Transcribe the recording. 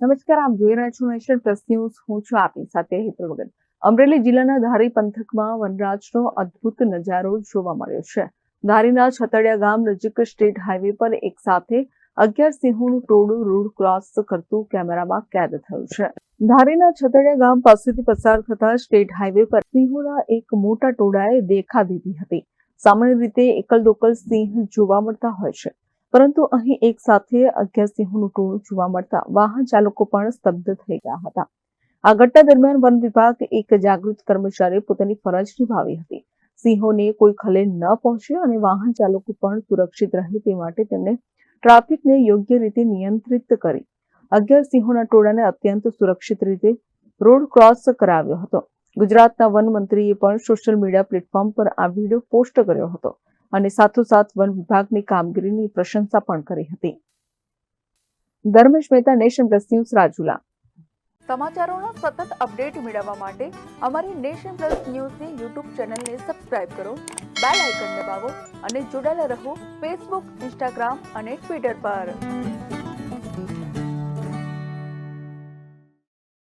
નમસ્કાર, આપ જોઈ રહ્યા છો નેશનલ પ્લસ ન્યૂઝ. હું છું આપની સાથે હેતલ વગર અમરેલી જિલ્લાના ધારી પંથકમાં વનરાજનો અદ્ભુત નજારો જોવા મળ્યો છે. ધારીના છતડિયા ગામ નજીક સ્ટેટ હાઈવે પર એક સાથે અગિયાર સિંહોનું ટોળું રોડ ક્રોસ કરતું કેમેરામાં કેદ થયું છે. ધારીના છતડિયા ગામ પાસેથી પસાર થતા સ્ટેટ હાઈવે પર સિંહોના એક મોટા ટોળાએ દેખા દીધી હતી. સામાન્ય રીતે એકલ દોકલ સિંહ જોવા મળતા હોય છે. પરંતુ અહીં એક સાથે અગિયાર સિંહોનું ટોળું જોવા મળતા વાહન ચાલકો પણ સ્તબ્ધ થઈ ગયા હતા. આ ઘટના દરમિયાન વન વિભાગ એક જાગૃત કર્મચારીએ પોતાની ફરજ નિભાવી હતી. સિંહોને કોઈ ખલેલ ન પહોંચે અને વાહન ચાલકો પણ સુરક્ષિત રહે તે માટે તેમણે ટ્રાફિકને યોગ્ય રીતે નિયંત્રિત કરી. અગિયાર સિંહોના ટોળાને અત્યંત સુરક્ષિત રીતે રોડ ક્રોસ કરાવ્યો હતો. ગુજરાતના વન મંત્રીએ પણ સોશિયલ મીડિયા પ્લેટફોર્મ પર આ વીડિયો પોસ્ટ કર્યો હતો. અને સાથોસાથ વન વિભાગની કામગીરીની પ્રશંસા પણ કરી હતી. Dharmesh Mehta, nation plus news, Rajula. સમાચારોનો સતત અપડેટ મેળવવા માટે અમારી નેશન પ્લસ ન્યૂઝની યુટ્યુબ ચેનલને સબસ્ક્રાઇબ કરો, બેલ આઇકન દબાવો અને જોડાયેલા રહો ફેસબુક, ઇન્સ્ટાગ્રામ અને ટ્વિટર પર.